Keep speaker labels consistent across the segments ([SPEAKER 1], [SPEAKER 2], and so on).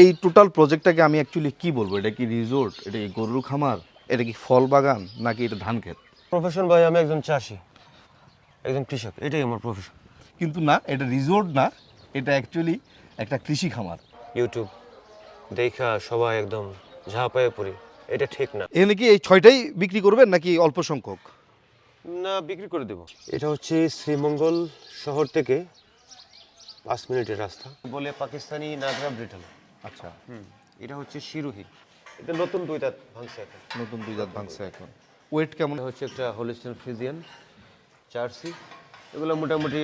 [SPEAKER 1] এই টোটাল প্রজেক্টটাকে আমি অ্যাকচুয়ালি কি বলব? এটা কি রিসোর্ট এটা কি গরুর খামার? এটা কি ফল বাগান? নাকি এটা ধান ক্ষেত?
[SPEAKER 2] প্রফেশন ভাই আমি একজন চাষি একজন কৃষক এটাই আমার প্রফেশন
[SPEAKER 1] কিন্তু না এটা রিসোর্ট না এটা অ্যাকচুয়ালি একটা কৃষি খামার।
[SPEAKER 2] ইউটিউব দেখা সবাই একদম ঝাঁপায়ে পড়ি এটা ঠিক না।
[SPEAKER 1] এখানে কি এই ছয়টাই বিক্রি করবেন নাকি অল্প সংখ্যক?
[SPEAKER 2] না বিক্রি করে দেব। এটা হচ্ছে শ্রীমঙ্গল শহর থেকে পাঁচ মিনিটের রাস্তা। বলে পাকিস্তানি নাগরা ব্রিটেন।
[SPEAKER 1] আচ্ছা।
[SPEAKER 2] হুম এটা হচ্ছে শিরোহী। এটা নতুন দুই দাঁত ভাঙছে এখন।
[SPEAKER 1] নতুন দুই দাঁত ভাঙছে এখন। ওয়েট কেমন?
[SPEAKER 2] এটা হচ্ছে একটা হোলিস্টান ফ্রিজিয়ান চার্সি এগুলো মোটামুটি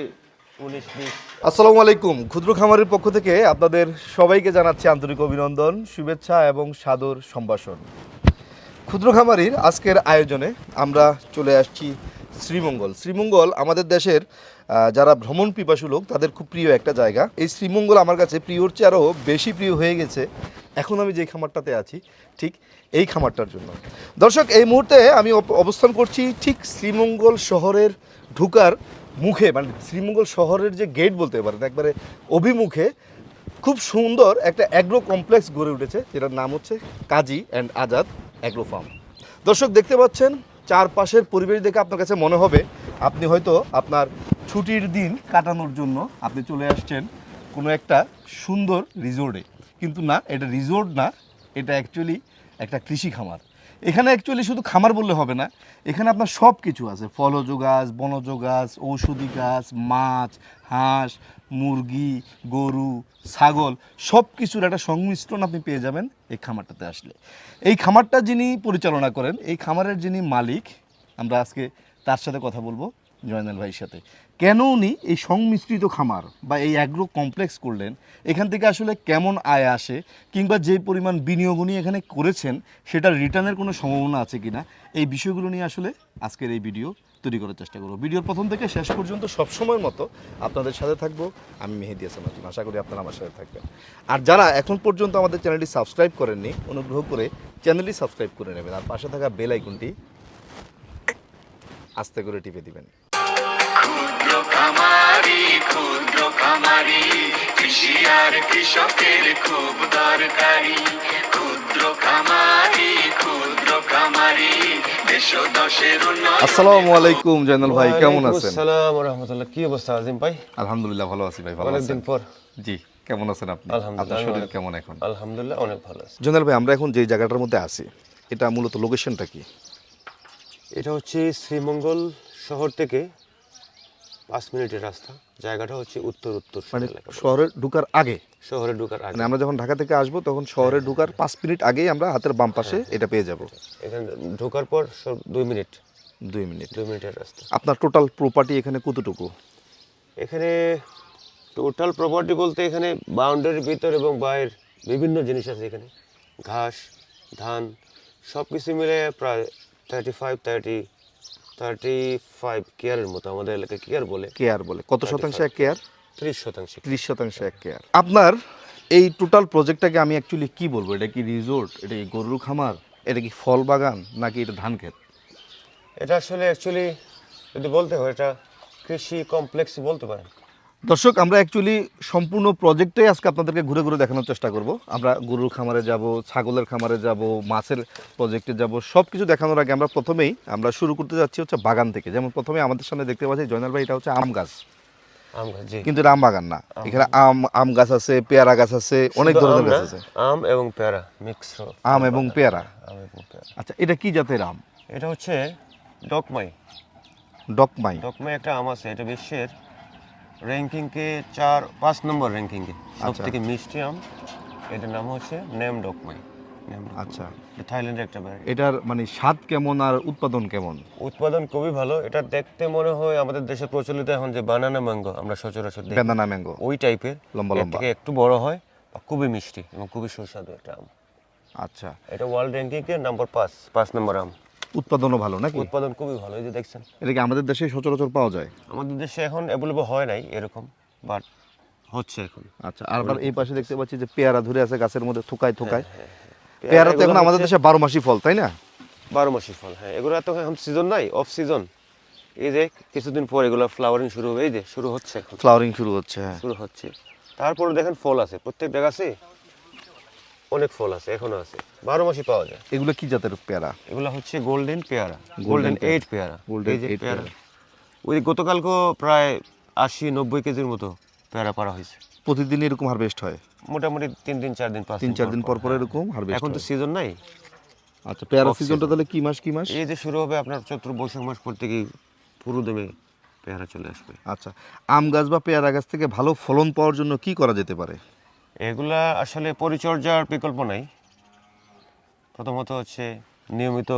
[SPEAKER 2] উনিশ বিশ।
[SPEAKER 1] আসসালামু আলাইকুম। ক্ষুদ্র খামারের পক্ষ থেকে আপনাদের সবাইকে জানাচ্ছি আন্তরিক অভিনন্দন শুভেচ্ছা এবং সাদর সম্ভাষণ। ক্ষুদ্র খামারির আজকের আয়োজনে আমরা চলে আসছি শ্রীমঙ্গল। শ্রীমঙ্গল আমাদের দেশের যারা ভ্রমণ পিপাসু লোক, তাদের খুব প্রিয় একটা জায়গা। এই শ্রীমঙ্গল আমার কাছে প্রিয়র চেয়ে আরও বেশি প্রিয় হয়ে গেছে। এখন আমি যে খামারটাতে আছি, ঠিক এই খামারটার জন্য। দর্শক, এই মুহূর্তে আমি অবস্থান করছি ঠিক শ্রীমঙ্গল শহরের ঢুকার মুখে মানে শ্রীমঙ্গল শহরের যে গেট বলতে পারেন, একবারে অভিমুখে খুব সুন্দর একটা অ্যাগ্রো কমপ্লেক্স গড়ে উঠেছে, যেটার নাম হচ্ছে Kazi and Azad agro farm দর্শক, দেখতে পাচ্ছেন চারপাশের পরিবেশ দেখে আপনার কাছে মনে হবে, আপনি হয়তো আপনার ছুটির দিন কাটানোর জন্য আপনি চলে আসছেন কোনো একটা সুন্দর রিজোর্টে কিন্তু না, এটা রিজোর্ট না, এটা অ্যাকচুয়ালি একটা কৃষি খামার। এখানে অ্যাকচুয়ালি শুধু খামার বললে হবে না, এখানে আপনার সব কিছু আছে, ফলজ গাছ, বনজ গাছ, ঔষধি গাছ, মাছ, হাঁস, মুরগি, গরু, ছাগল সব কিছুর একটা সংমিশ্রণ আপনি পেয়ে যাবেন এই খামারটাতে আসলে। এই খামারটা যিনি পরিচালনা করেন, এই খামারের যিনি মালিক, আমরা আজকে তার সাথে কথা বলব জয়নাল ভাইয়ের সাথে। কেন উনি এই সংমিশ্রিত খামার বা এই অ্যাগ্রো কমপ্লেক্স করলেন? এখান থেকে আসলে কেমন আয় আসে? কিংবা যে পরিমাণ বিনিয়োগ উনি এখানে করেছেন, সেটার রিটার্নের কোনো সম্ভাবনা আছে কিনা? এই বিষয়গুলো নিয়ে আসলে আজকের এই ভিডিও তৈরি করার চেষ্টা করব। ভিডিওর প্রথম থেকে শেষ পর্যন্ত সবসময়ের মতো আপনাদের সাথে থাকব। আমি মেহেদি হাসান আজম আশা করি আপনারা আমার সাথে থাকবেন। আর যারা এখন পর্যন্ত আমাদের চ্যানেলটি সাবস্ক্রাইব করেননি, অনুগ্রহ করে চ্যানেলটি সাবস্ক্রাইব করে নেবেন। আর পাশে থাকা বেল আইকনটি আস্তে করে টিপে দিবেন।
[SPEAKER 3] খামারি ক্ষুদ্র খামারি কৃষি আর কৃষকের খুব দরকারি। ক্ষুদ্র খামারি ক্ষুদ্র খামারি
[SPEAKER 1] আসসালামু আলাইকুম জয়নাল ভাই কেমন আছেন?
[SPEAKER 2] সালাম রহমতুল্লাহ। কি অবস্থা আজিম ভাই?
[SPEAKER 1] আলহামদুলিল্লাহ ভালো আছি ভাই ভালো আছেন?
[SPEAKER 2] অনেকদিন পর।
[SPEAKER 1] জি কেমন আছেন আপনি? আপনার শরীর কেমন এখন?
[SPEAKER 2] আলহামদুলিল্লাহ অনেক ভালো আছে।
[SPEAKER 1] জয়নাল ভাই আমরা এখন যে জায়গাটার মধ্যে আছি এটা মূলত লোকেশনটা কি?
[SPEAKER 2] এটা হচ্ছে শ্রীমঙ্গল শহর থেকে পাঁচ মিনিটের রাস্তা। জায়গাটা হচ্ছে উত্তর উত্তর
[SPEAKER 1] মানে শহরে ঢুকার আগে?
[SPEAKER 2] শহরে ঢোকার আগে।
[SPEAKER 1] মানে আমরা যখন ঢাকা থেকে আসব তখন শহরে ঢুকার পাঁচ মিনিট আগেই আমরা হাতের বাম পাশে এটা পেয়ে যাব।
[SPEAKER 2] এখানে ঢোকার পর সব দুই মিনিট।
[SPEAKER 1] দুই মিনিট।
[SPEAKER 2] দুই মিনিটের রাস্তা।
[SPEAKER 1] আপনার টোটাল প্রপার্টি এখানে কতটুকু?
[SPEAKER 2] এখানে টোটাল প্রপার্টি বলতে এখানে বাউন্ডারির ভিতর এবং বাইরের বিভিন্ন জিনিস আছে এখানে। ঘাস ধান সব কিছু মিলে প্রায় thirty five thirty thirty five কেয়ারের মতো আমাদের এলাকায় কেয়ার বলে।
[SPEAKER 1] কেয়ার বলে। কত শতাংশ এক কেয়ার
[SPEAKER 2] ত্রিশ শতাংশ
[SPEAKER 1] ত্রিশ শতাংশ এক কেয়ার আপনার এই টোটাল প্রজেক্টটাকে আমি অ্যাকচুয়ালি কি বলব? এটা কি রিসোর্ট এটা কি গরুর খামার? এটা কি ফল বাগান? নাকি এটা ধান ক্ষেত?
[SPEAKER 2] এটা আসলে অ্যাকচুয়ালি যদি বলতে হয় এটা কৃষি কমপ্লেক্স বলতে পারেন।
[SPEAKER 1] দর্শক আমরা অ্যাকচুয়ালি সম্পূর্ণ প্রজেক্টটাই আজকে আপনাদেরকে ঘুরে ঘুরে দেখানোর চেষ্টা করব। আমরা গরুর খামারে যাব ছাগলের খামারে যাব মাছের প্রজেক্টে যাব সব কিছু দেখানোর আগে আমরা প্রথমেই আমরা শুরু করতে যাচ্ছি হচ্ছে বাগান থেকে। যেমন প্রথমে আমাদের সামনে দেখতে পাচ্ছি জয়নাল ভাই এটা হচ্ছে আম গাছ। কিন্তু এটা আম বাগান না। এখানে আম আম গাছ আছে পেয়ারা গাছ আছে অনেক ধরনের গাছ আছে।
[SPEAKER 2] আম এবং পেয়ারা মিক্স
[SPEAKER 1] আম এবং পেয়ারা। আচ্ছা এটা কি জাতের আম?
[SPEAKER 2] এটা হচ্ছে ডকমাই।
[SPEAKER 1] ডকমাই।
[SPEAKER 2] ডকমাই একটা আম আছে এটা বিশ্বের র্যাঙ্কিংকে চার পাঁচ নম্বর র্যাঙ্কিংয়ে সব
[SPEAKER 1] আচ্ছা।
[SPEAKER 2] থেকে মিষ্টি আম এটার নাম হচ্ছে নেম ডকমাই।
[SPEAKER 1] আচ্ছা।
[SPEAKER 2] থাইল্যান্ডের একটা ব্যারাইটি
[SPEAKER 1] এটার মানে স্বাদ কেমন আর উৎপাদন কেমন?
[SPEAKER 2] উৎপাদন খুবই ভালো। এটা দেখতে মনে হয় আমাদের দেশে প্রচলিত এখন যে বানানা ম্যাঙ্গো আমরা সচরাচর দেখি।
[SPEAKER 1] বেদানা ম্যাঙ্গো
[SPEAKER 2] ওই টাইপের
[SPEAKER 1] লম্বা লম্বা।
[SPEAKER 2] থেকে একটু বড় হয় খুবই মিষ্টি এবং খুবই সুস্বাদু একটা আম।
[SPEAKER 1] আচ্ছা।
[SPEAKER 2] এটা ওয়ার্ল্ড র্যাঙ্কিংয়ে নাম্বার পাঁচ পাঁচ নম্বর আম।
[SPEAKER 1] উৎপাদনও ভালো নাকি?
[SPEAKER 2] উৎপাদন খুবই ভালো এই যে দেখছেন।
[SPEAKER 1] এটা কি আমাদের দেশে সচরাচর পাওয়া যায়?
[SPEAKER 2] আমাদের দেশে এখন অ্যাভেলেবল হয় নাই এরকম বাট হচ্ছে এখন।
[SPEAKER 1] আচ্ছা আর আবার এই পাশে দেখতে পাচ্ছি যে পেয়ারা ধরে আছে গাছের মধ্যে থোকায় থোকায়।
[SPEAKER 2] হ্যাঁ,
[SPEAKER 1] পেয়ারা তো এখন আমাদের দেশে বারো মাসি ফল তাই না?
[SPEAKER 2] বারো মাসি ফল হ্যাঁ। এগুলো এত এখন সিজন নাই অফ সিজন এই যে কিছুদিন পর এগুলো ফ্লাওয়ারিং শুরু হবে এই যে শুরু হচ্ছে
[SPEAKER 1] ফ্লাওয়ারিং শুরু হচ্ছে হ্যাঁ।
[SPEAKER 2] শুরু হচ্ছে। তারপরে দেখেন ফল আছে প্রত্যেকটা গাছে অনেক ফল আছে এখনও আছে। বারো মাসই পাওয়া যায়।
[SPEAKER 1] এগুলো কি জাতের পেয়ারা?
[SPEAKER 2] এগুলো হচ্ছে গোল্ডেন পেয়ারা গোল্ডেন এইট পেয়ারা
[SPEAKER 1] Golden
[SPEAKER 2] এই যে
[SPEAKER 1] eight
[SPEAKER 2] পেয়ারা। ওই গতকালকে প্রায় আশি নব্বই কেজির মতো পেয়ারা পারা হয়েছে।
[SPEAKER 1] প্রতিদিন এরকম হারভেস্ট হয়?
[SPEAKER 2] মোটামুটি তিন দিন চার দিন পাঁচ
[SPEAKER 1] তিন চার দিন পর পর
[SPEAKER 2] হ্যাঁ।
[SPEAKER 1] এরকম হারভেস্ট
[SPEAKER 2] এখন তো সিজন নাই।
[SPEAKER 1] আচ্ছা পেয়ারা সিজনটা তাহলে কি মাস কি মাস?
[SPEAKER 2] এই যে শুরু হবে আপনার চৈত্র বৈশাখ মাস পর থেকেই পুরো দমে পেয়ারা চলে আসবে।
[SPEAKER 1] আচ্ছা আম গাছ বা পেয়ারা গাছ থেকে ভালো ফলন পাওয়ার জন্য কি করা যেতে পারে?
[SPEAKER 2] এগুলা আসলে পরিচর্যার বিকল্প নাই। প্রথমত হচ্ছে নিয়মিত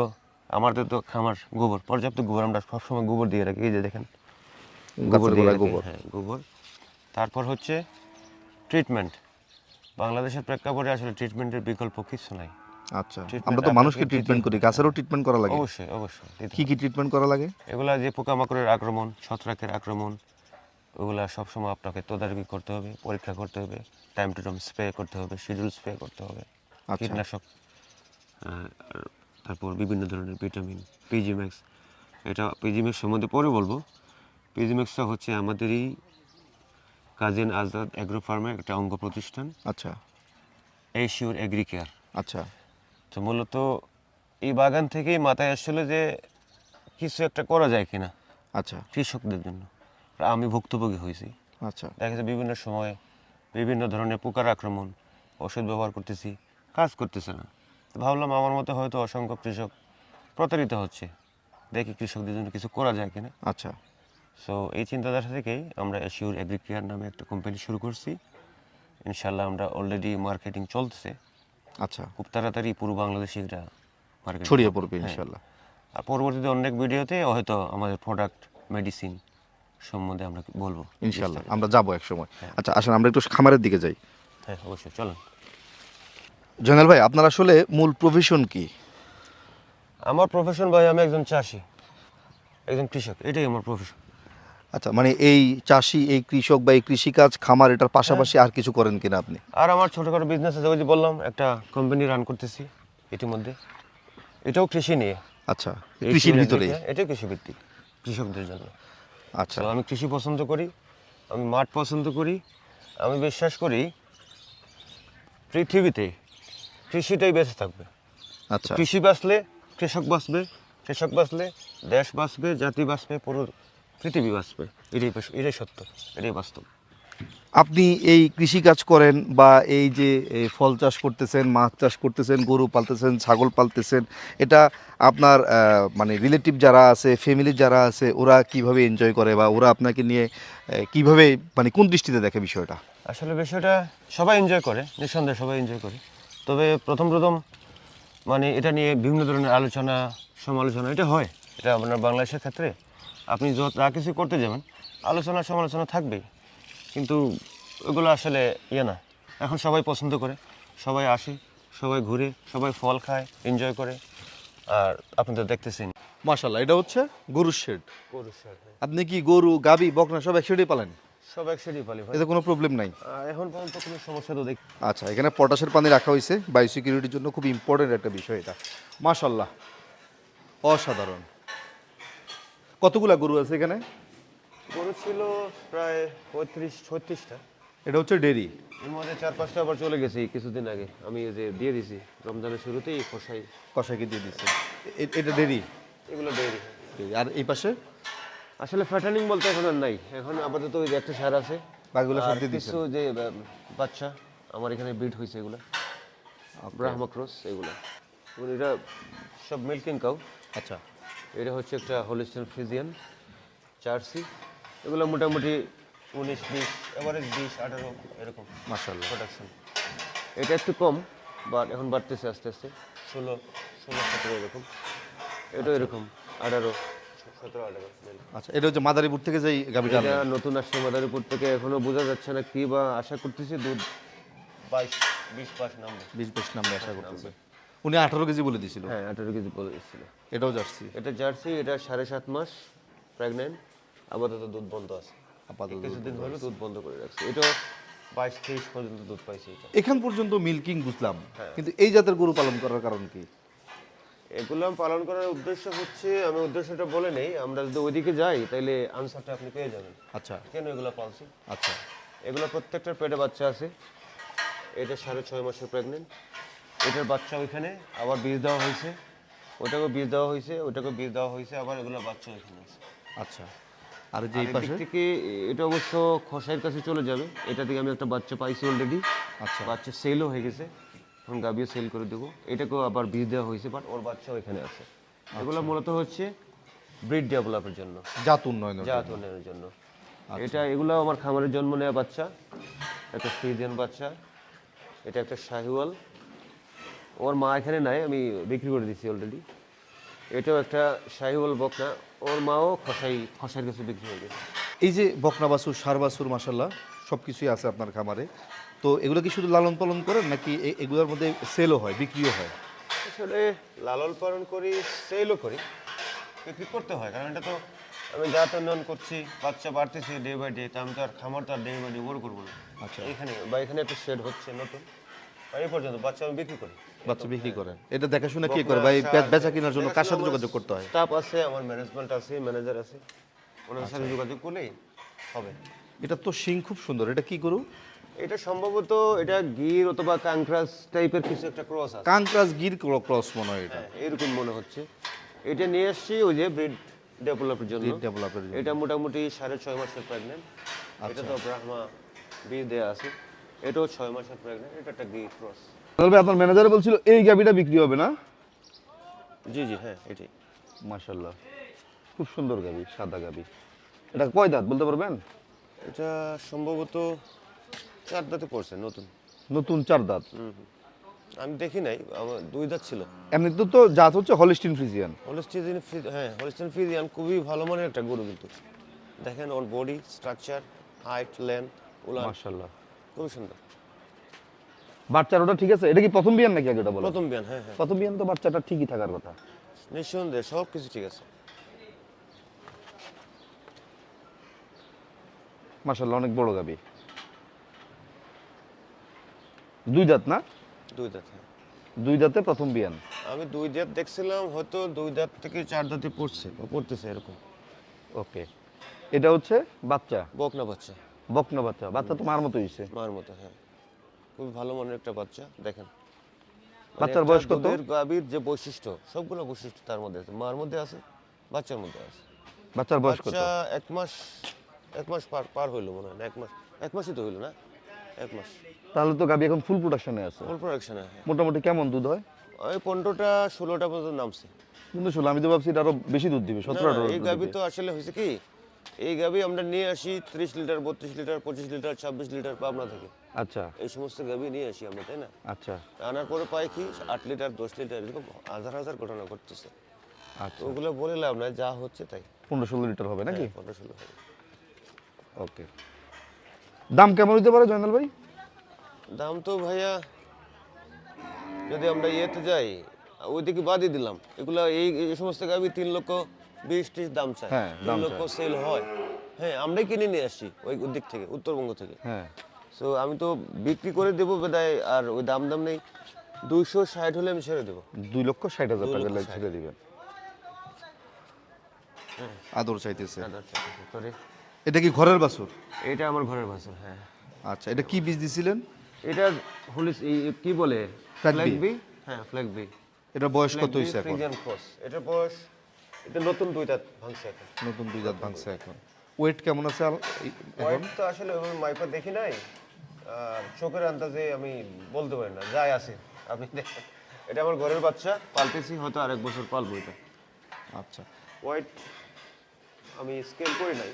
[SPEAKER 2] আমাদের তো খামার গোবর পর্যাপ্ত গোবর আমরা সবসময় গোবর দিয়ে রাখি। এই যে দেখেন
[SPEAKER 1] গাছের
[SPEAKER 2] দিয়ে
[SPEAKER 1] গোবর।
[SPEAKER 2] হ্যাঁ গোবর। তারপর হচ্ছে ট্রিটমেন্ট বাংলাদেশের প্রেক্ষাপটে আসলে ট্রিটমেন্টের বিকল্প কিছু নাই।
[SPEAKER 1] আচ্ছা আমরা তো মানুষকে ট্রিটমেন্ট করি গাছেরও ট্রিটমেন্ট করা লাগে।
[SPEAKER 2] অবশ্যই অবশ্যই।
[SPEAKER 1] কি কি ট্রিটমেন্ট করা লাগে?
[SPEAKER 2] এগুলা যে পোকামাকড়ের আক্রমণ ছত্রাকের আক্রমণ ওগুলা সবসময় আপনাকে তদারকি করতে হবে পরীক্ষা করতে হবে টাইম টু টাইম স্প্রে করতে হবে শিডিউল স্প্রে করতে হবে
[SPEAKER 1] আচ্ছা।
[SPEAKER 2] কীটনাশক তারপর বিভিন্ন ধরনের ভিটামিন পিজিম্যাক্স এটা পিজিম্যাক্স সম্বন্ধে পরে বলব। পিজিম্যাক্সটা হচ্ছে আমাদেরই কাজিন আজাদ অ্যাগ্রো ফার্মের একটা অঙ্গ প্রতিষ্ঠান।
[SPEAKER 1] আচ্ছা।
[SPEAKER 2] এশিওর এগ্রি কেয়ার
[SPEAKER 1] আচ্ছা।
[SPEAKER 2] তো মূলত এই বাগান থেকেই মাথায় আসছিল যে কিছু একটা করা যায় কিনা
[SPEAKER 1] আচ্ছা।
[SPEAKER 2] কৃষকদের জন্য। আমি ভুক্তভোগী হয়েছি।
[SPEAKER 1] আচ্ছা।
[SPEAKER 2] দেখা যাচ্ছে বিভিন্ন সময়ে বিভিন্ন ধরনের পোকার আক্রমণ ওষুধ ব্যবহার করতেছি কাজ করতেছে না। তো ভাবলাম আমার মতো হয়তো অসংখ্য কৃষক প্রতারিত হচ্ছে। দেখি কৃষকদের জন্য কিছু করা যায় কিনা।
[SPEAKER 1] আচ্ছা।
[SPEAKER 2] সো এই চিন্তাধারা থেকেই আমরা এশিওর এগ্রিকেয়ার নামে একটা কোম্পানি শুরু করছি। ইনশাল্লাহ আমরা অলরেডি মার্কেটিং চলতেছে।
[SPEAKER 1] আচ্ছা।
[SPEAKER 2] খুব তাড়াতাড়ি পুরো বাংলাদেশে এটা মার্কেট
[SPEAKER 1] ছড়িয়ে পড়বে ইনশাল্লাহ
[SPEAKER 2] আর পরবর্তীতে অনেক ভিডিওতে হয়তো আমাদের প্রোডাক্ট মেডিসিন সম্বন্ধে আমরা বলব?
[SPEAKER 1] ইনশাল্লাহ আমরা যাব এক সময় আচ্ছা আসেন আমরা একটু খামারের দিকে যাই।
[SPEAKER 2] হ্যাঁ অবশ্যই চলুন।
[SPEAKER 1] জঙ্গল ভাই আপনার আসলে মূল প্রফেশন কি?
[SPEAKER 2] আমার প্রফেশন ভাই আমি একজন চাষি একজন কৃষক এটাই আমার প্রফেশন
[SPEAKER 1] আচ্ছা মানে এই চাষি এই কৃষক বা এই কৃষিকাজ খামার এটার পাশাপাশি আর কিছু করেন কিনা আপনি?
[SPEAKER 2] আর আমার ছোটোখাটো বিজনেস আছে ওই যে বললাম একটা কোম্পানি রান করতেছি ইতিমধ্যে। এটাও কৃষি নিয়ে।
[SPEAKER 1] আচ্ছা কৃষির ভিতরে
[SPEAKER 2] এটাও কৃষি ভিত্তিক কৃষকদের জন্য।
[SPEAKER 1] আচ্ছা।
[SPEAKER 2] আমি কৃষি পছন্দ করি আমি মাঠ পছন্দ করি আমি বিশ্বাস করি পৃথিবীতে কৃষিটাই বেঁচে থাকবে।
[SPEAKER 1] আচ্ছা।
[SPEAKER 2] কৃষি বাঁচলে কৃষক বাঁচবে কৃষক বাঁচলে দেশ বাঁচবে জাতি বাঁচবে পুরো পৃথিবী বাঁচবে। এটাই এটাই সত্য এটাই বাস্তব।
[SPEAKER 1] আপনি এই কৃষি কাজ করেন বা এই যে ফল চাষ করতেছেন, মাছ চাষ করতেছেন, গরু পালতেছেন, ছাগল পালতেছেন, এটা আপনার মানে রিলেটিভ যারা আছে ফ্যামিলির যারা আছে, ওরা কীভাবে এনজয় করে বা ওরা আপনাকে নিয়ে কীভাবে মানে কোন দৃষ্টিতে দেখে বিষয়টা?
[SPEAKER 2] আসলে বিষয়টা সবাই এনজয় করে, নিঃসন্দেহে সবাই এনজয় করে। তবে প্রথম প্রথম মানে এটা নিয়ে বিভিন্ন ধরনের আলোচনা, সমালোচনা এটা হয়। এটা আপনার বাংলাদেশের ক্ষেত্রে আপনি যত, যা কিছু করতে যাবেন, আলোচনা, সমালোচনা থাকবেই। কিন্তু ওগুলো আসলে ইয়ে না। এখন সবাই পছন্দ করে। সবাই আসে সবাই ঘুরে সবাই ফল খায় এনজয় করে। আর আপনি তো দেখতেছেন।
[SPEAKER 1] মাশাল্লাহ এটা হচ্ছে গরুর শেড। গরুর শেড আপনি কি গরু গাবি বকনা সব একসাথে পালেন?
[SPEAKER 2] সব একসাথেই পালি ভাই।
[SPEAKER 1] এতে কোনো প্রবলেম নাই?
[SPEAKER 2] এখন পর্যন্ত কোনো সমস্যা তো দেখি
[SPEAKER 1] আচ্ছা এখানে পটাশের পানি রাখা হয়েছে। বায়োসিকিউরিটির জন্য খুব ইম্পর্টেন্ট একটা বিষয় এটা। মাশাল্লাহ অসাধারণ। কতগুলা গরু আছে এখানে?
[SPEAKER 2] গরু ছিল প্রায় পঁয়ত্রিশ ছত্রিশটা।
[SPEAKER 1] এটা হচ্ছে ডেরি
[SPEAKER 2] এর মধ্যে চার পাঁচটা আবার চলে গেছি কিছুদিন আগে। আমি যে দিয়ে দিছি রমজানের শুরুতেই কষাই।
[SPEAKER 1] কষাইকে দিয়ে দিচ্ছে এটা ডেরি
[SPEAKER 2] এগুলো
[SPEAKER 1] ডেরি। আর এই পাশে?
[SPEAKER 2] আসলে ফ্যাটানিং বলতে এখন আর নাই। এখন আপাতত ওই যে একটা সার আছে।
[SPEAKER 1] বাকিগুলো সব দিয়ে দিচ্ছেন
[SPEAKER 2] কিছু যে বাচ্চা আমার এখানে ব্রিড হয়েছে এগুলো। ব্রাহ্মা ক্রস এগুলো। এটা সব মিল্কিং কাউ
[SPEAKER 1] আচ্ছা।
[SPEAKER 2] এটা হচ্ছে একটা হোলিস্টান ফ্রিজিয়ান জার্সি এগুলো মোটামুটি উনিশ বিশ এভারেজ বিশ আঠারো এরকম
[SPEAKER 1] মাশাল্লাহ
[SPEAKER 2] প্রোডাকশন এটা একটু কম বাট এখন বাড়তেছে আস্তে আস্তে। ষোলো ষোলো সতেরো এরকম। এটাও এরকম আঠারো সতেরো আঠারো
[SPEAKER 1] আচ্ছা এটা হচ্ছে মাদারীপুর থেকে যেই গাভিটা
[SPEAKER 2] এটা নতুন আসছে মাদারীপুর থেকে এখনও বোঝা যাচ্ছে না কি বা আশা করতেছি দুধ বাইশ বিশ পাঁচ নামবে।
[SPEAKER 1] বিশ বাইশ নামে আশা করতেছে। উনি আঠারো কেজি বলে দিছিল।
[SPEAKER 2] হ্যাঁ আঠারো কেজি বলে এসেছিল
[SPEAKER 1] এটাও জার্সি?
[SPEAKER 2] এটা জার্সি এটা সাড়ে সাত মাস প্রেগনেন্ট আপাতত দুধ বন্ধ আছে।
[SPEAKER 1] আপাতত
[SPEAKER 2] কিছুদিন হলো দুধ বন্ধ করে রাখছে। এটাও বাইশ তেইশ পর্যন্ত দুধ পাইছে এটা।
[SPEAKER 1] এখান পর্যন্ত মিল্কিং বুঝলাম। কিন্তু এই জাতের গরু পালন করার কারণ কি?
[SPEAKER 2] এগুলো পালন করার উদ্দেশ্য হচ্ছে আমি উদ্দেশ্যটা বলে নেই আমরা যদি ওইদিকে যাই তাহলে আনসারটা আপনি পেয়ে যাবেন।
[SPEAKER 1] আচ্ছা।
[SPEAKER 2] কেন এগুলো পালছি?
[SPEAKER 1] আচ্ছা।
[SPEAKER 2] এগুলো প্রত্যেকটার পেটে বাচ্চা আছে। এটা সাড়ে ছয় মাসের প্রেগনেন্ট এটার বাচ্চা ওইখানে আবার বীজ দেওয়া হয়েছে। ওটাকেও বীজ দেওয়া হয়েছে ওটাকেও বীজ দেওয়া হয়েছে আবার এগুলো বাচ্চা ওইখানে আছে।
[SPEAKER 1] আচ্ছা। আর যে এই পাশে?
[SPEAKER 2] থেকে এটা অবশ্য খসাইয়ের কাছে চলে যাবে। এটা থেকে আমি একটা বাচ্চা পাইছি অলরেডি
[SPEAKER 1] আচ্ছা।
[SPEAKER 2] বাচ্চা সেলও হয়ে গেছে। এখন গাবিও সেল করে দেবো। এটাকেও আবার বীজ দেওয়া হয়েছে বাট ওর বাচ্চা ওইখানে আছে। এগুলো মূলত হচ্ছে ব্রিড ডেভেলপের জন্য।
[SPEAKER 1] জাত উন্নয়নের
[SPEAKER 2] জাত উন্নয়নের জন্য। এটা এগুলো আমার খামারের জন্ম নেওয়া বাচ্চা। একটা ফ্রিজিয়ান বাচ্চা। এটা একটা শাহিওয়াল। ওর মা এখানে নাই আমি বিক্রি করে দিচ্ছি অলরেডি এটাও একটা শাহিওয়াল বকনা। ওর মাও খসাই খসাইয়ের কাছে বিক্রি হয়ে গেছে।
[SPEAKER 1] এই যে বকনা বাছুর সার বাছুর মাসাল্লাহ সব কিছুই আছে আপনার খামারে। তো এগুলো কি শুধু লালন পালন করেন নাকি এগুলোর মধ্যে সেলও হয় বিক্রিও হয়?
[SPEAKER 2] আসলে লালন পালন করি সেলও করি বিক্রি করতে হয়। কারণ এটা তো আমি জাত উন্নয়ন করছি বাচ্চা বাড়তেছে ডে বাই ডে তা আমি তো আর খামার তো আর ডে বাই ডে বড় করব না।
[SPEAKER 1] আচ্ছা।
[SPEAKER 2] এখানে বা এখানে একটা শেড হচ্ছে নতুন এই পর্যন্ত বাচ্চা আমি বিক্রি করি।
[SPEAKER 1] বাচ্চা বিক্রি করেন। এটা দেখাশোনা কে করে? এই বে- বেচা কেনার জন্য কার সাথে যোগাযোগ করতে হয়?
[SPEAKER 2] স্টাফ আছে আমার ম্যানেজমেন্ট আছে ম্যানেজার আছে। ওনাদের সাথে যোগাযোগ করলেই হবে।
[SPEAKER 1] এটা তো শিং খুব সুন্দর। এটা কি করু
[SPEAKER 2] এটা সম্ভবত এটা গির অথবা কাংক্রাস টাইপের কিছু একটা ক্রস আছে।
[SPEAKER 1] কাংক্রাস গির ক্রস মনে হয় এটা।
[SPEAKER 2] হ্যাঁ, এরকম মনে হচ্ছে। এটা নিয়ে আসছি ওই যে ব্রিড ডেভেলপের জন্য।
[SPEAKER 1] Develop জন্য।
[SPEAKER 2] এটা মোটামুটি সাড়ে ছয় মাসের প্রেগনেন্ট এটা তো ব্রাহ্মা বীজ দেওয়া আছে। এটাও ছয় মাসের প্রেগনেন্ট এটা একটা গির ক্রস।
[SPEAKER 1] তবে আপনার ম্যানেজার বলছিল এই গাবিটা বিক্রি হবে না?
[SPEAKER 2] জি জি হ্যাঁ এটাই।
[SPEAKER 1] মাশাল্লাহ খুব সুন্দর গাবি সাদা গাবি এটা কয় দাঁত বলতে পারবেন?
[SPEAKER 2] এটা সম্ভবত চার দাঁতে পড়ছে নতুন।
[SPEAKER 1] নতুন চার দাঁত।
[SPEAKER 2] আমি দেখি নাই আমার দুই দাঁত ছিল।
[SPEAKER 1] এমনিতে তো তো জাত হচ্ছে হলিস্টিন ফ্রিজিয়ান
[SPEAKER 2] হোলিস্টিন হ্যাঁ হলিস্টিন ফ্রিজিয়ান খুবই ভালো মানের একটা গরু কিন্তু। দেখেন ওর বডি স্ট্রাকচার হাইট লেন্থ ওলা
[SPEAKER 1] মাশাল্লাহ
[SPEAKER 2] খুবই সুন্দর।
[SPEAKER 1] বাচ্চার ওটা ঠিক আছে? এটা কি প্রথম বিয়ান নাকি আগে ওটা বলো?
[SPEAKER 2] প্রথম বিয়ান হ্যাঁ হ্যাঁ।
[SPEAKER 1] প্রথম বিয়ান তো বাচ্চাটা ঠিকই থাকার কথা।
[SPEAKER 2] নিঃসন্দেহে সব কিছু ঠিক আছে।
[SPEAKER 1] মাশাল্লাহ অনেক বড় গাবি। দুই দাঁত না?
[SPEAKER 2] দুই দাঁত হ্যাঁ।
[SPEAKER 1] দুই দাঁতে প্রথম বিয়ান।
[SPEAKER 2] আমি দুই দাঁত দেখছিলাম হয়তো দুই দাঁত থেকে চার দাঁতে পড়ছে বা পড়তেছে এরকম।
[SPEAKER 1] ওকে। এটা হচ্ছে বাচ্চা?
[SPEAKER 2] বকনা বাচ্চা।
[SPEAKER 1] বকনা বাচ্চা। বাচ্চা তো মার মতো হয়েছে
[SPEAKER 2] মার মতো হ্যাঁ। খুবই ভালো মানের একটা বাচ্চা দেখেন। মানে
[SPEAKER 1] বাচ্চার বয়স কত?
[SPEAKER 2] গাভীর যে বৈশিষ্ট্য সবগুলো বৈশিষ্ট্য তার মধ্যে আছে। মার মধ্যে আছে বাচ্চার মধ্যে আছে।
[SPEAKER 1] বাচ্চার বয়স কত?
[SPEAKER 2] এক মাস এক মাস পার পার হইল মনে হয় এক মাস এক মাসই তো হইল না এক মাস।
[SPEAKER 1] তাহলে তো গাবি এখন ফুল প্রোডাকশনে আছে।
[SPEAKER 2] ফুল প্রোডাকশনে হ্যাঁ।
[SPEAKER 1] মোটামুটি কেমন দুধ হয়?
[SPEAKER 2] ওই পনেরোটা ষোলোটা পর্যন্ত নামছে।
[SPEAKER 1] কিন্তু শুনলাম আমি তো ভাবছি এটা আরও বেশি দুধ দিবে সতেরো
[SPEAKER 2] এই গাভী তো আসলে হয়েছে কি এই গাভী আমরা নিয়ে আসি ত্রিশ লিটার বত্রিশ লিটার পঁচিশ লিটার ছাব্বিশ লিটার পাবনা থেকে।
[SPEAKER 1] আচ্ছা।
[SPEAKER 2] এই সমস্ত গাভী নিয়ে আসি আমরা তাই না?
[SPEAKER 1] আচ্ছা।
[SPEAKER 2] আনার পরে পাই কি আট লিটার দশ লিটার এরকম হাজার হাজার ঘটনা ঘটতেছে।
[SPEAKER 1] আচ্ছা।
[SPEAKER 2] ওগুলো বলে লাভ নাই যা হচ্ছে তাই।
[SPEAKER 1] পনেরো ষোলো লিটার হবে নাকি?
[SPEAKER 2] হ্যাঁ, পনেরো ষোলো হবে।
[SPEAKER 1] ওকে। দাম কেমন হতে পারে জয়নাল ভাই?
[SPEAKER 2] দাম তো ভাইয়া যদি আমরা ইয়েতে যাই ওইদিকে বাদই দিলাম। এগুলো এই এই সমস্ত গাভি তিন লক্ষ বিশ ত্রিশ দাম চায়
[SPEAKER 1] হ্যাঁ,
[SPEAKER 2] তিন লক্ষ সেল হয়। হ্যাঁ আমরাই কিনে নিয়ে আসি ওই দিক থেকে উত্তরবঙ্গ থেকে।
[SPEAKER 1] হ্যাঁ।
[SPEAKER 2] সো আমি তো বিক্রি করে দেবো বেদায় আর ওই দাম দাম নেই। দুইশো ষাট হলে আমি ছেড়ে দেবো।
[SPEAKER 1] দুই লক্ষ ষাট হাজার টাকা। ছেড়ে দিবেন। আদর চাইতেছে। এটা কি ঘরের বাছুর
[SPEAKER 2] এটা আমার ঘরের বাসা হ্যাঁ।
[SPEAKER 1] আচ্ছা এটা কি বীজ দিছিলেন?
[SPEAKER 2] এটা হলিস কি বলে? ফ্ল্যাগ বি হ্যাঁ ফ্ল্যাগ বি
[SPEAKER 1] এটা বয়স কত হয়েছে এখন?
[SPEAKER 2] ফ্রিজিয়ান ক্রস এটা বয়স এটা নতুন দুই দাঁত ভাঙছে এখন।
[SPEAKER 1] নতুন দুই দাঁত ভাঙছে এখন। ওয়েট কেমন আছে এখন?
[SPEAKER 2] তো আসলে ওই মাইপা দেখি নাই। চোখের আন্দাজে আমি বলতে পারি না যাই আছে। আপনি এটা আমার ঘরের বাচ্চা পালতেছি হয়তো আরেক বছর পালবো এটা।
[SPEAKER 1] আচ্ছা।
[SPEAKER 2] হোয়াইট আমি স্কেল করি নাই।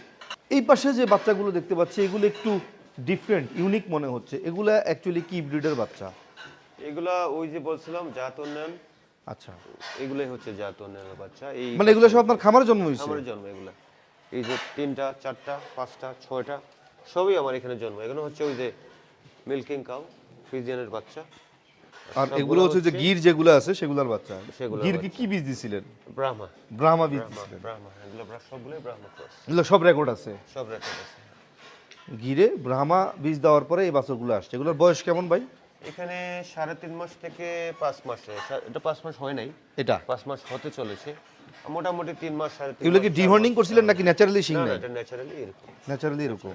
[SPEAKER 1] এই পাশে যে বাচ্চাগুলো দেখতে পাচ্ছি এগুলো একটু ডিফারেন্ট ইউনিক মনে হচ্ছে। এগুলা অ্যাকচুয়ালি কি ব্রিডের বাচ্চা?
[SPEAKER 2] এগুলা ওই যে বলছিলাম জাত উন্নয়ন।
[SPEAKER 1] আচ্ছা।
[SPEAKER 2] এগুলাই হচ্ছে জাত উন্নয়নের বাচ্চা। এই
[SPEAKER 1] মানে এগুলো সব আপনার খামারে জন্ম হয়েছে?
[SPEAKER 2] আমার জন্ম এগুলা। এই যে তিনটা চারটা পাঁচটা ছয়টা সবই আমার এখানে জন্ম। এগুলো হচ্ছে ওই যে মিল্কিং কাউ ফ্রিজিয়ানের বাচ্চা।
[SPEAKER 1] আর এগুলো হচ্ছে যে গির যেগুলো আছে সেগুলোর বাচ্চা।
[SPEAKER 2] সেগুলোর
[SPEAKER 1] গির কি কি বীজ দিছিলেন?
[SPEAKER 2] ব্রাহ্মা।
[SPEAKER 1] ব্রাহ্মা বীজ দিছিলেন।
[SPEAKER 2] ব্রাহ্মা। এগুলো সবগুলোই ব্রাহ্মা ক্রস
[SPEAKER 1] এগুলো সব রেকর্ড আছে।
[SPEAKER 2] সব রেকর্ড আছে।
[SPEAKER 1] গিরে ব্রাহ্মা বীজ দেওয়ার পরে এই বাছুরগুলো আসছে। এগুলোর বয়স কেমন ভাই?
[SPEAKER 2] এখানে সাড়ে তিন মাস থেকে পাঁচ মাসে এটা পাঁচ মাস হয় নাই।
[SPEAKER 1] এটা?
[SPEAKER 2] পাঁচ মাস হতে চলেছে। মোটামুটি তিন মাস সাড়ে তিন
[SPEAKER 1] এগুলো কি ডিহর্নিং করছিলেন নাকি ন্যাচারালি শিং
[SPEAKER 2] না এটা ন্যাচারালি এরকম।
[SPEAKER 1] ন্যাচারালি এরকম।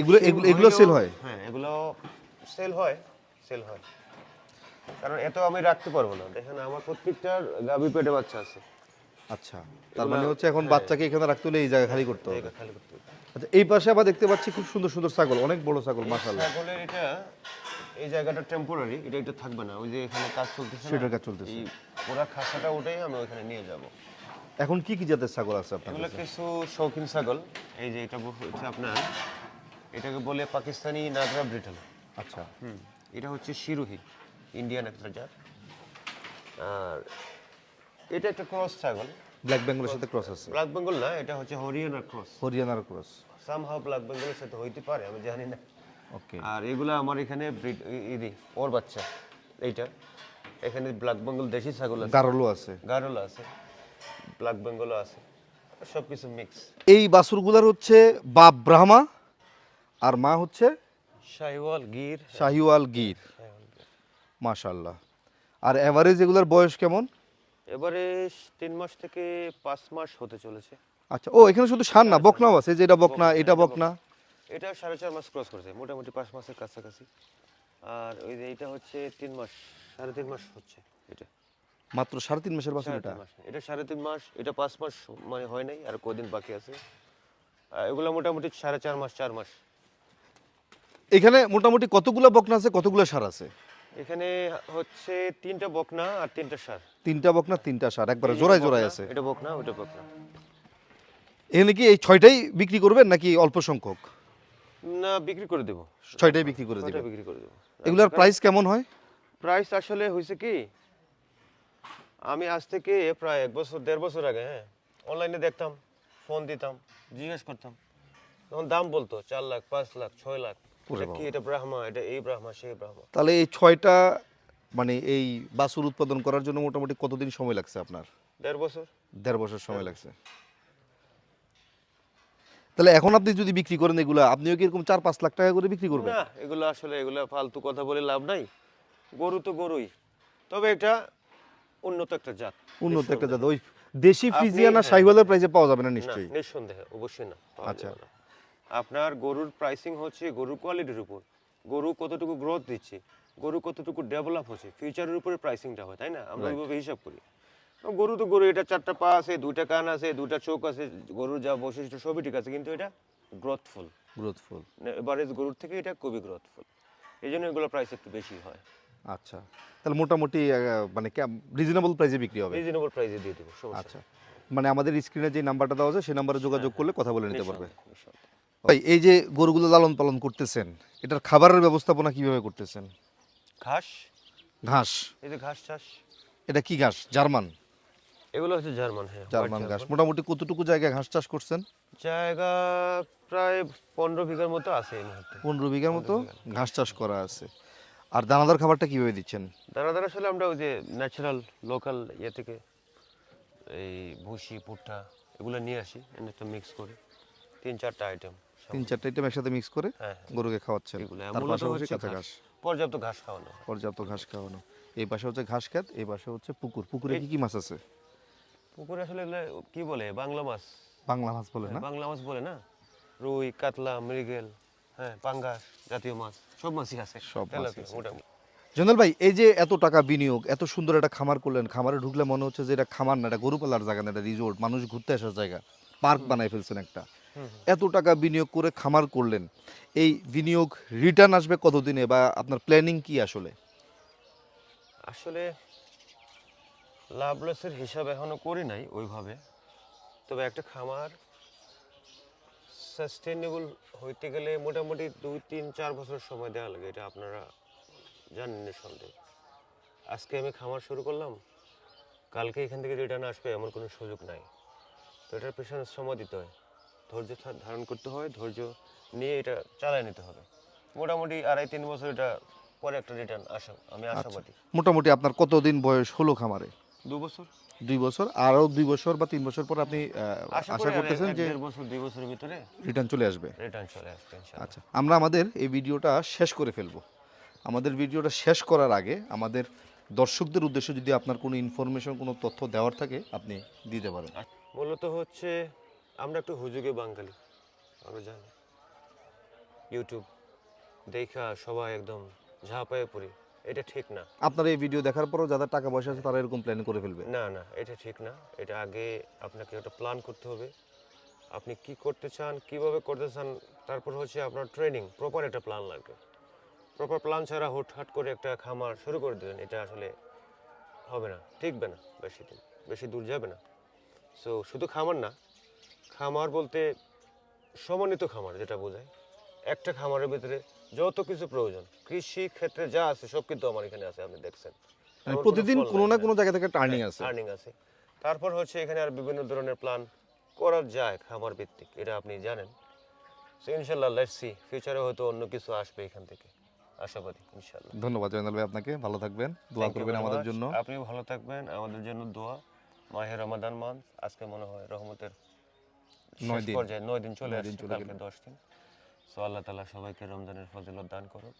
[SPEAKER 1] এগুলো এগুলো এগুলো সেল হয়?
[SPEAKER 2] হ্যাঁ এগুলো সেল হয় সেল হয়। কারণ এত আমি রাখতে পারব না। দেখেন আমার প্রত্যেকটার গাভী পেটে বাচ্চা আছে।
[SPEAKER 1] আচ্ছা তার মানে হচ্ছে এখন বাচ্চাকে এখানে রাখতে হলে এই জায়গা খালি করতে হবে।
[SPEAKER 2] জায়গা খালি করতে হবে।
[SPEAKER 1] আচ্ছা এই পাশে আবার দেখতে পাচ্ছি খুব সুন্দর সুন্দর ছাগল অনেক বড় ছাগল মাশাআল্লাহ।
[SPEAKER 2] ছাগলের এটা এই জায়গাটা টেম্পোরারি এটা এটা থাকবে না ওই যে এখানে কাজ চলতেছে?
[SPEAKER 1] সেটার কাজ চলতেছে।
[SPEAKER 2] এই পুরা খাসাটা উঠেই আমি ওখানে নিয়ে যাব।
[SPEAKER 1] এখন কি কি জাতের ছাগল আছে আপনার
[SPEAKER 2] এগুলো
[SPEAKER 1] কিছু
[SPEAKER 2] শৌখিন ছাগল এই যে এটা হচ্ছে আপনার এটাকে বলে পাকিস্তানি নাগরা ব্রিটেল।
[SPEAKER 1] আচ্ছা।
[SPEAKER 2] হুম এটা হচ্ছে শিরোহী ইন্ডিয়ান একটা জাত। আর এটা একটা ক্রস ছাগল
[SPEAKER 1] ব্ল্যাক বেঙ্গলের সাথে ক্রস আছে।
[SPEAKER 2] ব্ল্যাক বেঙ্গল না এটা হচ্ছে হরিয়ানার ক্রস
[SPEAKER 1] হরিয়ানার ক্রস
[SPEAKER 2] সামহাও ব্ল্যাক বেঙ্গলের সাথে হইতে পারে আমি জানি না।
[SPEAKER 1] ওকে
[SPEAKER 2] আর এগুলো আমার এখানে ব্রিড ইদি ওর বাচ্চা এইটা। এখানে ব্ল্যাক বেঙ্গল দেশি ছাগল আছে।
[SPEAKER 1] গারলও আছে।
[SPEAKER 2] গারোলা আছে। ব্ল্যাক বেঙ্গলও আছে। সব কিছু মিক্স
[SPEAKER 1] এই বাছুরগুলার হচ্ছে বাপ ব্রাহ্মা আর মা হচ্ছে
[SPEAKER 2] শাহিওয়াল গির।
[SPEAKER 1] শাহিওয়াল গির। মাশাল্লাহ আর এভারেজ এগুলার বয়স কেমন?
[SPEAKER 2] এবারে তিন মাস থেকে পাঁচ মাস হতে চলেছে।
[SPEAKER 1] আচ্ছা ও এখানে শুধু সার না বকনাও আছে যে এটা বকনা এটা বকনা।
[SPEAKER 2] এটা সাড়ে চার মাস ক্রস করেছে মোটামুটি পাঁচ মাসের কাছাকাছি। আর ওই যে এটা হচ্ছে তিন মাস সাড়ে তিন মাস হচ্ছে এটা।
[SPEAKER 1] মাত্র সাড়ে তিন মাসের বাছুর এটা?
[SPEAKER 2] এটা সাড়ে তিন মাস এটা পাঁচ মাস মানে হয় নাই আর কদিন বাকি আছে। এগুলো মোটামুটি সাড়ে চার মাস চার মাস।
[SPEAKER 1] এখানে মোটামুটি কতগুলা বকনা আছে কতগুলা সার আছে?
[SPEAKER 2] এখানে হচ্ছে তিনটা বকনা আর তিনটা সার।
[SPEAKER 1] তিনটা বকনা তিনটা সার। একবারে জোড়ায় জোড়ায় আছে।
[SPEAKER 2] এটা বকনা ওটা বকনা।
[SPEAKER 1] এখানে কি এই ছয়টাই বিক্রি করবেন নাকি অল্প সংখ্যক?
[SPEAKER 2] না বিক্রি করে দেবো।
[SPEAKER 1] ছয়টাই বিক্রি করে দিবেন।
[SPEAKER 2] বিক্রি করে দেবো।
[SPEAKER 1] এগুলার প্রাইস কেমন হয়?
[SPEAKER 2] প্রাইস আসলে হয়েছে কি আমি আজ থেকে প্রায় এক বছর দেড় বছর আগে হ্যাঁ অনলাইনে দেখতাম ফোন দিতাম জিজ্ঞেস করতাম। তখন দাম বলতো চার লাখ পাঁচ লাখ ছয় লাখ। কি? এটা ব্রাহ্মা এটা এই ব্রাহ্মা সেই ব্রাহ্মা।
[SPEAKER 1] তাহলে এই ছয়টা মানে এই বাছুর উৎপাদন করার জন্য মোটামুটি কতদিন সময় লাগছে আপনার?
[SPEAKER 2] দেড় বছর।
[SPEAKER 1] দেড় বছর সময় লাগছে। তাহলে এখন আপনি যদি বিক্রি করেন এগুলা আপনিও কি এরকম চার পাঁচ লাখ টাকা করে বিক্রি করবেন?
[SPEAKER 2] না এগুলো আসলে এগুলো ফালতু কথা বলে লাভ নাই। গরু তো গরুই। তবে এটা উন্নত একটা জাত।
[SPEAKER 1] উন্নত একটা জাত। ওই দেশি ফ্রিজিয়ান
[SPEAKER 2] হ্যাঁ।
[SPEAKER 1] শাহিওয়ালের প্রাইসে পাওয়া যাবে না
[SPEAKER 2] না
[SPEAKER 1] নিশ্চয়ই?
[SPEAKER 2] নিঃসন্দেহে অবশ্যই না
[SPEAKER 1] আচ্ছা।
[SPEAKER 2] আপনার গরুর প্রাইসিং হচ্ছে গরুর কোয়ালিটির উপর। গরু কতটুকু গ্রোথ দিচ্ছে গরু কতটুকু ডেভেলপ হচ্ছে ফিউচারের উপরে প্রাইসিংটা হয় তাই না? আমরা. ওইভাবে হিসাব করি। গরু তো গরু এটা চারটা পা আছে দুইটা কান আছে দুইটা চোখ আছে গরুর যা বৈশিষ্ট্য সবই ঠিক আছে কিন্তু এটা গ্রোথফুল
[SPEAKER 1] গ্রোথফুল
[SPEAKER 2] এভারেজ গরুর থেকে এটা খুবই গ্রোথফুল এই জন্য এগুলো প্রাইস একটু বেশি হয়।
[SPEAKER 1] আচ্ছা। তাহলে মোটামুটি মানে রিজনেবল প্রাইসে বিক্রি হবে?
[SPEAKER 2] রিজনেবল প্রাইসে দিয়ে দেবো
[SPEAKER 1] আচ্ছা। মানে আমাদের স্ক্রিনে যে নাম্বারটা দেওয়া আছে সেই নাম্বারে যোগাযোগ করলে কথা বলে নিতে পারবে। ভাই এই যে গরুগুলো লালন পালন করতেছেন এটার খাবারের ব্যবস্থাপনা কীভাবে করতেছেন?
[SPEAKER 2] ঘাস?
[SPEAKER 1] ঘাস।
[SPEAKER 2] এই যে ঘাস চাষ।
[SPEAKER 1] এটা কি ঘাস? জার্মান?
[SPEAKER 2] এগুলো হচ্ছে জার্মান হ্যাঁ
[SPEAKER 1] জার্মান ঘাস। মোটামুটি কতটুকু জায়গায় ঘাস চাষ করছেন?
[SPEAKER 2] জায়গা প্রায় পনেরো বিঘার মতো আছে এই মুহূর্তে।
[SPEAKER 1] পনেরো বিঘার মতো ঘাস চাষ করা আছে। আর দানাদার খাবারটা কীভাবে দিচ্ছেন?
[SPEAKER 2] দানাদার আসলে আমরা ওই যে ন্যাচারাল লোকাল ইয়ে থেকে এই ভুসি ভুট্টা এগুলো নিয়ে আসি। এনে তো মিক্স করি তিন চারটা আইটেম
[SPEAKER 1] তিন চারটা আইটেম একসাথে মিক্স করে
[SPEAKER 2] হ্যাঁ হ্যাঁ।
[SPEAKER 1] গরুকে খাওয়াচ্ছেন তার পাশাপাশি কাঁচা
[SPEAKER 2] ঘাস। পর্যাপ্ত ঘাস খাওয়ানো
[SPEAKER 1] পর্যাপ্ত ঘাস খাওয়ানো। এই পাশে হচ্ছে ঘাস খেত এই পাশে হচ্ছে পুকুর। পুকুরে কি কি মাছ আছে?
[SPEAKER 2] পুকুরে আসলে কি বলে? বাংলা মাছ।
[SPEAKER 1] বাংলা মাছ বলে না?
[SPEAKER 2] বাংলা মাছ বলে না? রুই কাতলা মৃগেল হ্যাঁ পাঙ্গাস জাতীয় মাছ। সব মাছই আছে।
[SPEAKER 1] সব
[SPEAKER 2] মোটামুটি।
[SPEAKER 1] জনাল ভাই এই যে এত টাকা বিনিয়োগ এত সুন্দর একটা খামার করলেন খামারে ঢুকলে মনে হচ্ছে যে এটা খামার না এটা গরু পালার জায়গা না এটা রিসোর্ট মানুষ ঘুরতে আসার জায়গা। পার্ক বানাই ফেলছেন একটা। এত টাকা বিনিয়োগ করে খামার করলেন। এই বিনিয়োগ রিটার্ন আসবে কতদিনে বা আপনার প্ল্যানিং কি আসলে?
[SPEAKER 2] আসলে লাভ লসের হিসাব এখনও করি নাই ওইভাবে। তবে একটা খামার সাস্টেনেবল হইতে গেলে মোটামুটি দুই, তিন, চার বছর সময় দেওয়া লাগে, এটা আপনারা জানেন নিঃসন্দেহে। আজকে আমি খামার শুরু করলাম, কালকে এখান থেকে রিটার্ন আসবে এমন কোনো সুযোগ নাই। তো এটার পেছনে সময় দিতে হয়। ধৈর্য ধারণ করতে হয় ধৈর্য নিয়ে এটা চালায় নিতে হবে। মোটামুটি আড়াই তিন বছর এটা পরে একটা রিটার্ন আসা আমি আশাবাদী।
[SPEAKER 1] মোটামুটি আপনার কতদিন বয়স হলো খামারে?
[SPEAKER 2] দু বছর।
[SPEAKER 1] দুই বছর আরও দুই বছর বা তিন বছর পর আপনি
[SPEAKER 2] আশা
[SPEAKER 1] আশা
[SPEAKER 2] করি
[SPEAKER 1] করতেছেন যে
[SPEAKER 2] বছর দুই বছরের ভিতরে
[SPEAKER 1] রিটার্ন চলে আসবে।
[SPEAKER 2] রিটার্ন চলে আসবে
[SPEAKER 1] আচ্ছা আমরা আমাদের এই ভিডিওটা শেষ করে ফেলব। আমাদের ভিডিওটা শেষ করার আগে আমাদের দর্শকদের উদ্দেশ্যে যদি আপনার কোনো ইনফরমেশন কোনো তথ্য দেওয়ার থাকে আপনি দিতে পারেন।
[SPEAKER 2] মূলত হচ্ছে আমরা একটু হুজুগে বাঙালি আমরা জানি। ইউটিউব দেখা সবাই একদম ঝাঁপায়ে পড়ি এটা ঠিক না।
[SPEAKER 1] আপনার এই ভিডিও দেখার পরও যাদের টাকা পয়সা আছে তারা এরকম প্ল্যান করে ফেলবে।
[SPEAKER 2] না না এটা ঠিক না। এটা আগে আপনাকে একটা প্ল্যান করতে হবে। আপনি কি করতে চান কীভাবে করতে চান তারপর হচ্ছে আপনার ট্রেনিং প্রপার একটা প্ল্যান লাগবে। প্রপার প্ল্যান ছাড়া হুটহাট করে একটা খামার শুরু করে দিলেন এটা আসলে হবে না টিকবে না বেশি দিন বেশি দূর যাবে না। সো শুধু খামার না খামার বলতে সমন্বিত খামার যেটা বোঝায়। একটা খামারের ভিতরে যত কিছু প্রয়োজন কৃষি ক্ষেত্রে যা আছে সব কিন্তু আমার এখানে আছে আপনি দেখছেন।
[SPEAKER 1] মানে প্রতিদিন কোনো না কোনো জায়গা থেকে টার্নিং আছে।
[SPEAKER 2] টার্নিং আছে। তারপর হচ্ছে এখানে আর বিভিন্ন ধরনের প্ল্যান করা যায় খামার ভিত্তিক এটা আপনি জানেন। সো ইনশাল্লাহ লেটস সি ফিউচারে হয়তো অন্য কিছু আসবে এখান থেকে। আশাবাদী ইনশাল্লাহ
[SPEAKER 1] ধন্যবাদ জয়নাল ভাই আপনাকে ভালো থাকবেন দোয়া করবেন আমাদের জন্য।
[SPEAKER 2] আপনিও ভালো থাকবেন আমাদের জন্য দোয়া। মাহে রমাদান মাস আজকে মনে হয় রহমতের
[SPEAKER 1] নয় দিন।
[SPEAKER 2] পর্যায়ে নয় দিন চলে আসছে কালকে দশ দিন। সো আল্লাহ তালা সবাইকে রমজানের ফজিলত দান করুক।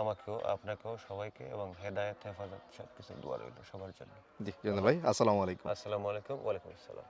[SPEAKER 2] আমাকেও আপনাকেও সবাইকে এবং হেদায়েত হেফাজত সব কিছু দোয়া রইল সবার জন্য।
[SPEAKER 1] জি ভাই আসসালামু আলাইকুম।
[SPEAKER 2] আসসালামু আলাইকুম ওয়ালাইকুম আসসালাম।